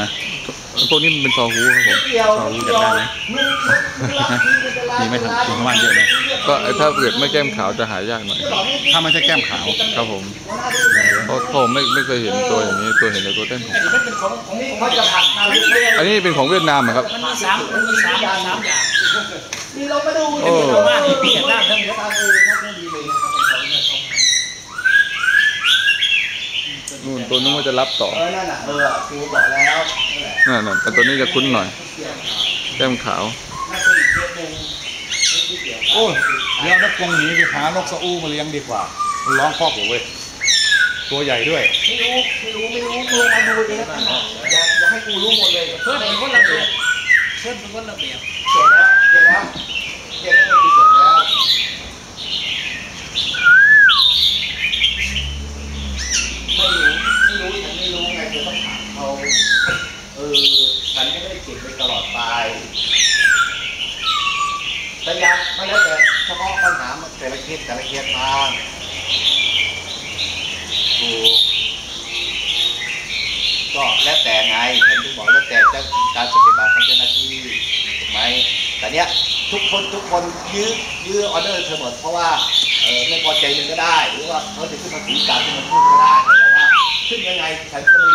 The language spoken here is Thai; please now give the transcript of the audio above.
นะพวกนี้มันเป็นซอฮูครับผมซอฮูอยากได้ไหมมีไหมครับมีข้างบ้านเยอะไหมก็ไอ้ถ้าเกิดไม่แก้มขาวจะหายากหน่อย ถ้าไม่ใช่แก้มขาวครับผมเพราะผมไม่ไม่เคยเห็นตัวอย่างนี้ตัวเห็นแต่ตัวเต้นของมันเป็นของของเขาจะผัดมาเรื่อยอันนี้เป็นของเวียดนามเหรอครับมันมีสามมันมีสามสามอย่างมีเรามาดูโอ้ชาวบ้านที่เปลี่ยนหน้าทั้งหมดทางเออท่านไม่ดีเลยนะครับ นู่นตัวนู้นก็จะรับต่อเออนั่นน่ะเออครูบอกแล้วนั่นแหละนั่นน่ะแต่ตัวนี้จะคุ้นหน่อยแก้มขาวน่าจะอีกเคสหนึ่งที่เกี่ยวโอ้ยเดี๋ยวนกกรงหนีไปหานกสะอู้มาเลี้ยงดีกว่ามันร้องคอกอยู่เว้ยตัวใหญ่ด้วยไม่รู้ไม่รู้ไม่รู้มึงมาดูเองแล้วกันนะอย่าอย่าให้กูรู้หมดเลยเพื่อนเป็นคนระเบียบเพื่อนเป็นคนระเบียบเสร็จแล้วเสร็จแล้วเสร็จแล้วคือเสร็จแล้วไม่รู้ไม่รู้ฉันไม่รู้ไงเธอต้องถามเขาเออฉั นก็ไม่ได้เก็บไปตลอดไปแต่ยังไม่แล้วแต่เฉพาะปัญหาแต่ละเคสแต่ละเคสทางถูกก็แล้วแต่ไงผมถึงบอกแล้วแต่เจ้าการปฏิบัติของเจ้าหน้าที่ถูกไหมแต่เนี้ยทุกคนทุกคนยื้อยื้อออเดอร์เธอหมดเพราะว่าเออไม่พอใจมันก็ได้ หรือว่าเขาจะขึ้นมาสีการขึ้นมาพูดก็ได้แต่ว่าขึ้นยังไงฉันก็ไม่